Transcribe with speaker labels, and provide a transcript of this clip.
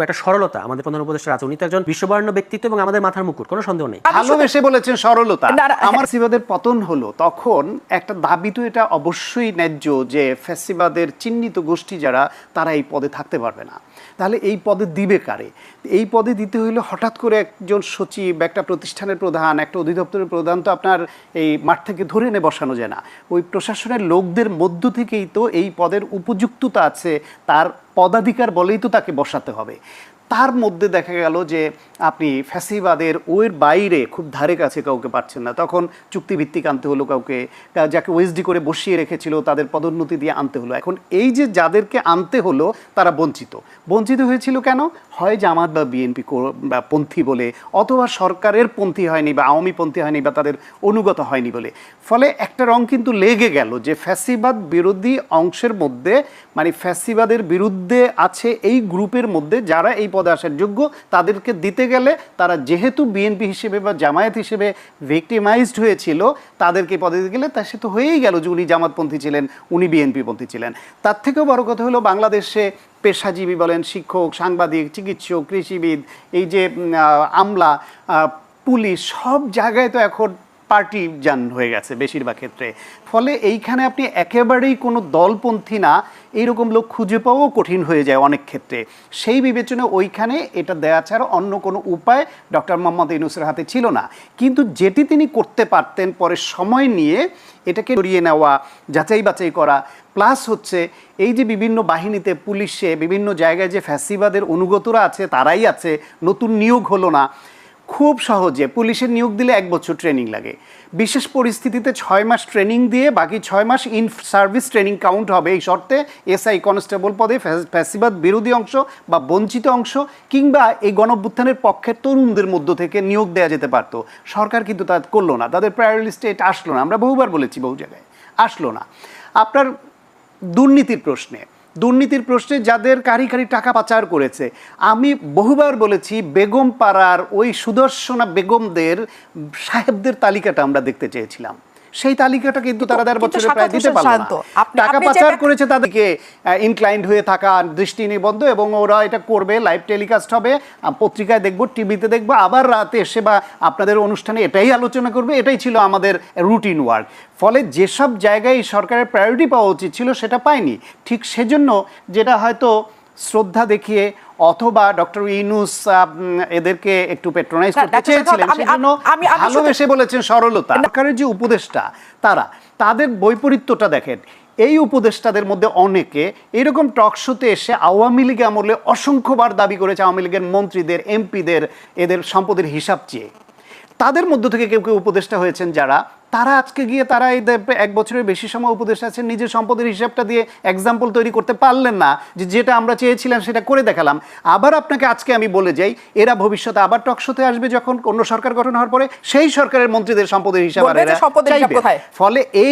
Speaker 1: একটা সরলতা। আমাদের প্রধান উপদেষ্টা আছে উনি তো একজন বিশ্ববর্ণ ব্যক্তিত্ব এবং আমাদের মাথার মুকুট কোনো সন্দেহ নেই।
Speaker 2: ভালোবেসে বলেছেন সরলতা। আমার ফ্যাসিবাদের পতন হলো তখন একটা দাবি তো এটা অবশ্যই ন্যায্য যে ফ্যাসিবাদের চিহ্নিত গোষ্ঠী যারা তারা এই পদে থাকতে পারবে না। তাহলে এই পদে দিবে কারে? এই পদে দিতে হইলে হঠাৎ করে একজন সচিব একটা প্রতিষ্ঠানের প্রধান একটা অধিদপ্তরের প্রধান তো আপনার এই মাঠ থেকে ধরে এনে বসানো যায় না। ওই প্রশাসনের লোকদের মধ্য থেকেই তো এই পদের উপযুক্ততা আছে তার পদাধিকার বলেই তো তাকে বসাতে হবে। তার মধ্যে দেখা গেল যে আপনি ফ্যাসিবাদের ওর বাইরে খুব ধারে কাছে কাউকে পাচ্ছেন না। তখন চুক্তিভিত্তিক আনতে হলো কাউকে যাকে ওয়েসডি করে বসিয়ে রেখেছিল তাদের পদোন্নতি দিয়ে আনতে হলো। এখন এই যে যাদেরকে আনতে হলো, তারা বঞ্চিত। বঞ্চিত হয়েছিল কেন? হয় জামাত বা বিএনপি পন্থী বলে, অথবা সরকারের পন্থী হয়নি বা আওয়ামী পন্থী হয়নি বা তাদের অনুগত হয়নি বলে। ফলে একটা রং কিন্তু লেগে গেল যে ফ্যাসিবাদ বিরোধী অংশের মধ্যে মানে ফ্যাসিবাদের বিরুদ্ধে আছে এই গ্রুপের মধ্যে যারা এই পদে আসার যোগ্য, তাদেরকে দিতে গেলে তারা যেহেতু বিএনপি হিসেবে বা জামায়াত হিসেবে ভিক্টিমাইজড হয়েছিল, তাদেরকে পদে দিতে গেলে তা সে তো হয়েই গেল যে উনি জামাতপন্থী ছিলেন, উনি বিএনপি পন্থী ছিলেন। তার থেকেও বড় কথা হলো বাংলাদেশে পেশাজীবী বলেন শিক্ষক, সাংবাদিক, চিকিৎসক, কৃষিবিদ, এই যে আমলা পুলিশ সব জায়গায় তো এখন পার্টি যান হয়ে গেছে বেশিরভাগ ক্ষেত্রে। ফলে এইখানে আপনি একেবারেই কোনো দলপন্থী না, এইরকম লোক খুঁজে পাওয়াও কঠিন হয়ে যায় অনেক ক্ষেত্রে। সেই বিবেচনা ওইখানে এটা দেওয়া ছাড়া অন্য কোনো উপায় ডক্টর মোহাম্মদ ইউনুসের হাতে ছিল না। কিন্তু যেটি তিনি করতে পারতেন পরে সময় নিয়ে এটাকে সরিয়ে নেওয়া, যাচাই বাছাই করা, প্লাস হচ্ছে এই যে বিভিন্ন বাহিনীতে, পুলিশে, বিভিন্ন জায়গায় যে ফ্যাসিবাদের অনুগতরা আছে, তারাই আছে, নতুন নিয়োগ হলো না। খুব সহজে। পুলিশের নিয়োগ দিলে এক বছর ট্রেনিং লাগে। বিশেষ পরিস্থিতিতে ছয় মাস ট্রেনিং দিয়ে বাকি ছয় মাস ইন সার্ভিস ট্রেনিং কাউন্ট হবে। এই শর্তে এসআই কনস্টেবল পদে ফ্যাস- ফ্যাসিবাদ বিরোধী অংশ বা বঞ্চিত অংশ কিংবা এই গণভ্যুত্থানের পক্ষের তরুণদের মধ্য থেকে নিয়োগ দেওয়া যেতে পারতো। সরকার কিন্তু তা করল না। তাদের প্রায়োরি লিস্টে এটা আসলো না। আমরা বহুবার বলেছি বহু জায়গায়। আসলো না। আপনার দুর্নীতির প্রশ্নে দুর্নীতির প্রশ্নে যাদের কারি কারি টাকা পাচার করেছে। আমি বহুবার বলেছি, বেগম পাড়ার ওই সুদর্শনা বেগমদের সাহেবদের তালিকাটা আমরা দেখতে চেয়েছিলাম। সেই তালিকাটা কিন্তু তারা দেড় বছরে প্রায় দিতে পারল না। টাকা পাচার করেছে তাদেরকে ইনক্লাইন্ড হয়ে থাকা দৃষ্টি নিবন্ধ এবং ওরা এটা করবে লাইভ টেলিকাস্ট হবে। পত্রিকায় দেখব টিভিতে দেখব আবার রাতে এসে বা আপনাদের অনুষ্ঠানে এটাই আলোচনা করবে এটাই ছিল আমাদের রুটিন ওয়ার্ক ফলে যেসব জায়গায় এই সরকারের প্রায়োরিটি পাওয়া উচিত ছিল সেটা পায়নি। ঠিক সেজন্য যেটা হয়তো শ্রদ্ধা দেখিয়ে অথবা ডক্টর ইনুস এদেরকে একটু পেট্রোনাইজ করতে চেয়েছিলেন সেজন্য ভালোবেসে বলেছেন সরলতা। সরকারের যে উপদেষ্টা তারা তাদের বৈপরীত্যটা দেখেন। এই উপদেষ্টাদের মধ্যে অনেকে এরকম টক শোতে এসে আওয়ামী লীগ আমলে অসংখ্যবার দাবি করেছে আওয়ামী লীগের মন্ত্রীদের এমপিদের এদের সম্পদের হিসাব চেয়ে। তাদের মধ্য থেকে কেউ কেউ উপদেষ্টা হয়েছেন যারা। তারা আজকে গিয়ে তারা এই এক বছরের বেশি সময় উপদেষ্টা আছেন নিজের সম্পদের হিসাবটা দিয়ে এক্সাম্পল তৈরি করতে পারলেন না যে যেটা আমরা চেয়েছিলাম সেটা করে দেখালাম। আবার আপনাকে আজকে আমি বলে যাই এরা ভবিষ্যতে আবার টকশোতে আসবে যখন অন্য সরকার গঠন হওয়ার পরে সেই সরকারের মন্ত্রীদের সম্পদের হিসাব ফলে এই